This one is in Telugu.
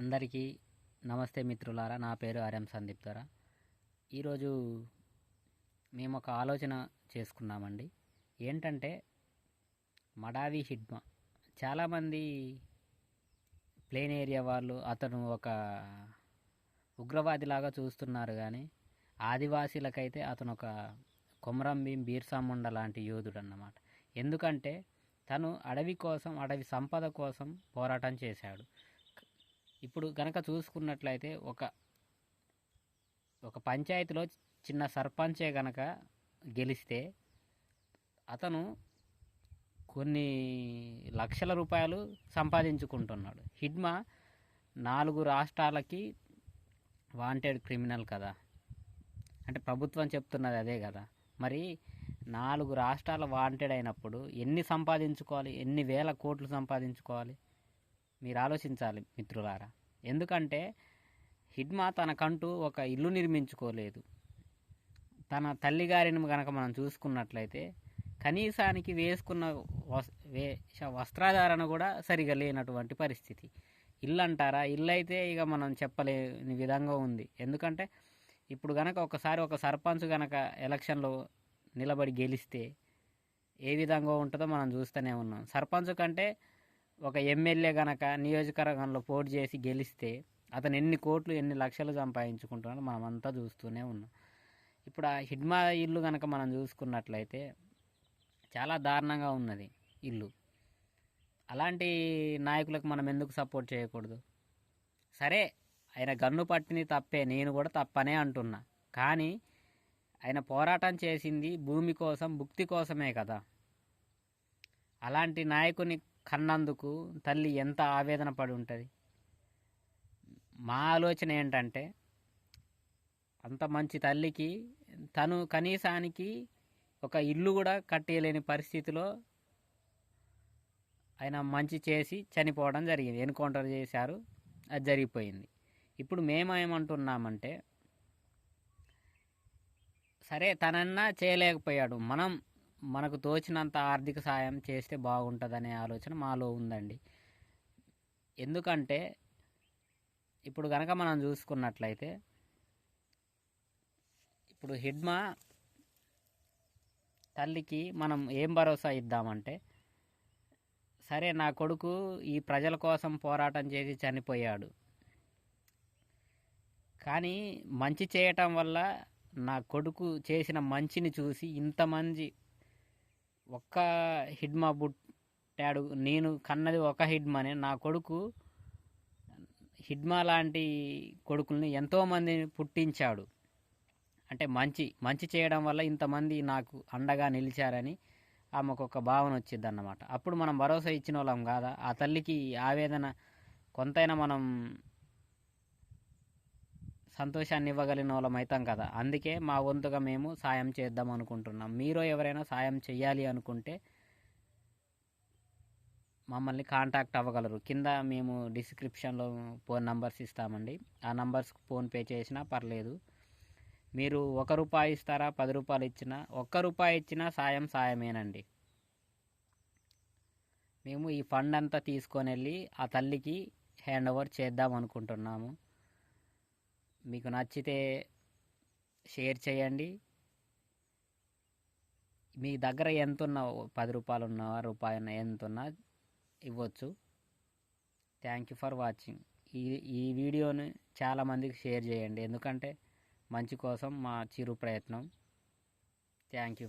అందరికీ నమస్తే మిత్రులారా నా పేరు ఆర్ఎం సందీప్ ద్వారా. ఈరోజు మేము ఒక ఆలోచన చేసుకున్నామండి. ఏంటంటే మడావి హిడ్మా. చాలామంది ప్లేన్ ఏరియా వాళ్ళు అతను ఒక ఉగ్రవాదిలాగా చూస్తున్నారు కానీ ఆదివాసీలకైతే అతను ఒక కొమరం భీం బీర్సా ముండ లాంటి యోధుడు అన్నమాట ఎందుకంటే తను అడవి కోసం అడవి సంపద కోసం పోరాటం చేశాడు. ఇప్పుడు కనుక చూసుకున్నట్లయితే ఒక ఒక పంచాయతీలో చిన్న సర్పంచే కనుక గెలిస్తే అతను కొన్ని లక్షల రూపాయలు సంపాదించుకుంటున్నాడు. హిడ్మా నాలుగు రాష్ట్రాలకి వాంటెడ్ క్రిమినల్ కదా. అంటే ప్రభుత్వం చెప్తున్నది అదే కదా. మరి నాలుగు రాష్ట్రాల వాంటెడ్ అయినప్పుడు ఎన్ని సంపాదించుకోవాలి? ఎన్ని వేల కోట్లు సంపాదించుకోవాలి? మీరు ఆలోచించాలి మిత్రులారా. ఎందుకంటే హిడ్మా తనకంటూ ఒక ఇల్లు నిర్మించుకోలేదు. తన తల్లిగారిని కనుక మనం చూసుకున్నట్లయితే కనీసానికి వేసుకున్న వస్ వేష వస్త్రధారణ కూడా సరిగా లేనటువంటి పరిస్థితి. ఇల్లు అంటారా ఇల్లు అయితే ఇక మనం చెప్పలేని విధంగా ఉంది. ఎందుకంటే ఇప్పుడు గనక ఒకసారి ఒక సర్పంచ్ గనక ఎలక్షన్లో నిలబడి గెలిస్తే ఏ విధంగా ఉంటుందో మనం చూస్తూనే ఉన్నాం. సర్పంచ్ కంటే ఒక ఎమ్మెల్యే గనక నియోజకవర్గంలో పోటీ చేసి గెలిస్తే అతను ఎన్ని కోట్లు ఎన్ని లక్షలు సంపాదించుకుంటున్నాడో మనం అంతా చూస్తూనే ఉన్నాం. ఇప్పుడు ఆ హిడ్మా ఇల్లు కనుక మనం చూసుకున్నట్లయితే చాలా దారుణంగా ఉన్నది ఇల్లు. అలాంటి నాయకులకు మనం ఎందుకు సపోర్ట్ చేయకూడదు? సరే ఆయన గన్ను పట్టింది తప్పే నేను కూడా తప్పనే అంటున్నా. కానీ ఆయన పోరాటం చేసింది భూమి కోసం భుక్తి కోసమే కదా. అలాంటి నాయకుని కన్నందుకు తల్లి ఎంత ఆవేదన పడి ఉంటుంది? మా ఆలోచన ఏంటంటే అంత మంచి తల్లికి తను కనీసానికి ఒక ఇల్లు కూడా కట్టేయలేని పరిస్థితిలో ఆయన మంచి చేసి చనిపోవడం జరిగింది. ఎన్కౌంటర్ చేశారు అది జరిగిపోయింది. ఇప్పుడు మేము ఏమంటున్నామంటే సరే తనన్నా చేయలేకపోయాడు. మనం మనకు తోచినంత ఆర్థిక సాయం చేస్తే బాగుంటుందనే ఆలోచన మాలో ఉందండి. ఎందుకంటే ఇప్పుడు కనుక మనం చూసుకున్నట్లయితే ఇప్పుడు హిడ్మా తల్లికి మనం ఏం భరోసా ఇద్దామంటే సరే నా కొడుకు ఈ ప్రజల కోసం పోరాటం చేసి చనిపోయాడు. కానీ మంచి చేయటం వల్ల నా కొడుకు చేసిన మంచిని చూసి ఇంతమంది ఒక్క హిడ్మా పుట్టాడు నేను కన్నది ఒక హిడ్మానే నా కొడుకు హిడ్మా లాంటి కొడుకుల్ని ఎంతోమందిని పుట్టించాడు. అంటే మంచి మంచి చేయడం వల్ల ఇంతమంది నాకు అండగా నిలిచారని ఆమెకు ఒక భావన వచ్చింది అన్నమాట అప్పుడు మనం భరోసా ఇచ్చిన వాళ్ళం కాదా? ఆ తల్లికి ఆవేదన కొంతైనా మనం సంతోషాన్ని ఇవ్వగలిగిన వాళ్ళం అవుతాం కదా. అందుకే మా వంతుగా మేము సాయం చేద్దాం అనుకుంటున్నాం. మీరు ఎవరైనా సాయం చేయాలి అనుకుంటే మమ్మల్ని కాంటాక్ట్ అవ్వగలరు. కింద మేము డిస్క్రిప్షన్లో ఫోన్ నంబర్స్ ఇస్తామండి. ఆ నంబర్స్కి ఫోన్పే చేసినా పర్లేదు. మీరు ఒక రూపాయి ఇస్తారా పది రూపాయలు ఇచ్చినా? ఒక్క రూపాయి ఇచ్చినా సాయం సాయమేనండి. మేము ఈ ఫండ్ అంతా తీసుకొని వెళ్ళి ఆ తల్లికి హ్యాండ్ ఓవర్ చేద్దాం అనుకుంటున్నాము. మీకు నచ్చితే షేర్ చేయండి. మీ దగ్గర ఎంత ఉన్నా పది రూపాయలు ఉన్నా రూపాయి ఉన్నా ఎంత ఉన్నా ఇవ్వచ్చు. థ్యాంక్ యూ ఫర్ వాచింగ్ ఈ ఈ వీడియోని చాలామందికి షేర్ చేయండి. ఎందుకంటే మంచి కోసం మా చిరు ప్రయత్నం. Thank you